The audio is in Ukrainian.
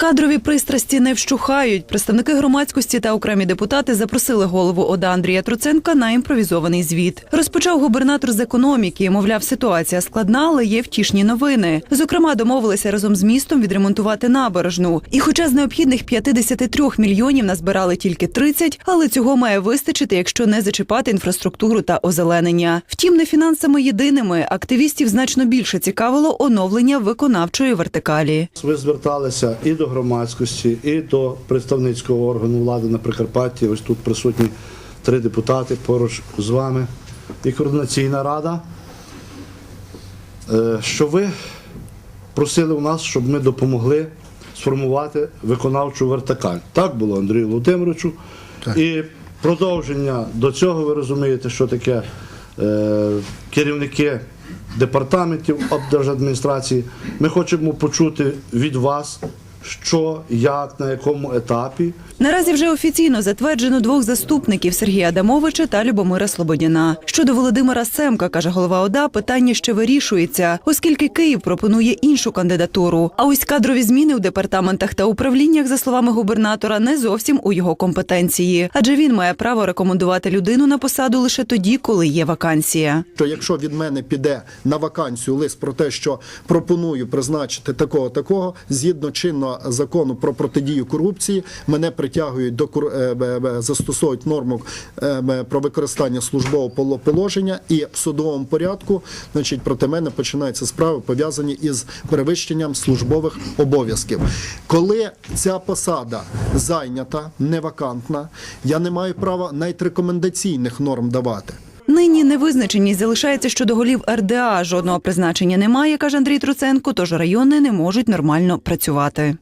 Кадрові пристрасті не вщухають. Представники громадськості та окремі депутати запросили голову ОДА Андрія Труценка на імпровізований звіт. Розпочав губернатор з економіки. Мовляв, ситуація складна, але є втішні новини. Зокрема, домовилися разом з містом відремонтувати набережну. І, хоча з необхідних 53 мільйонів назбирали тільки 30, але цього має вистачити, якщо не зачіпати інфраструктуру та озеленення. Втім, не фінансами єдиними. Активістів значно більше цікавило оновлення виконавчої вертикалі. Ви зверталися і до громадськості, і до представницького органу влади на Прикарпатті. Ось тут присутні три депутати поруч з вами і координаційна рада. Е, Що ви просили у нас, щоб ми допомогли сформувати виконавчу вертикаль. Так було Андрію Володимировичу. І продовження до цього ви розумієте, що таке е, керівники департаментів облдержадміністрації. Ми хочемо почути від вас, що, як, на якому етапі Наразі вже офіційно затверджено двох заступників Сергія Адамовича та Любомира Слободяна. Щодо Володимира Семка, каже голова ОДА, питання ще вирішується, оскільки Київ пропонує іншу кандидатуру. А ось кадрові зміни у департаментах та управліннях, за словами губернатора, не зовсім у його компетенції, адже він має право рекомендувати людину на посаду лише тоді, коли є вакансія. що якщо від мене піде на вакансію лист про те, що пропоную призначити такого такого, згідно чинного закону про протидію корупції, мене притягують до е, застосовують норму е, про використання службового поло- положення, і в судовому порядку, значить, проти мене починаються справи пов'язані із перевищенням службових обов'язків. Коли ця посада зайнята, не вакантна, я не маю права навіть рекомендаційних норм давати. Нині невизначеність залишається щодо голів РДА. Жодного призначення немає, каже Андрій Труценко, тож райони не можуть нормально працювати.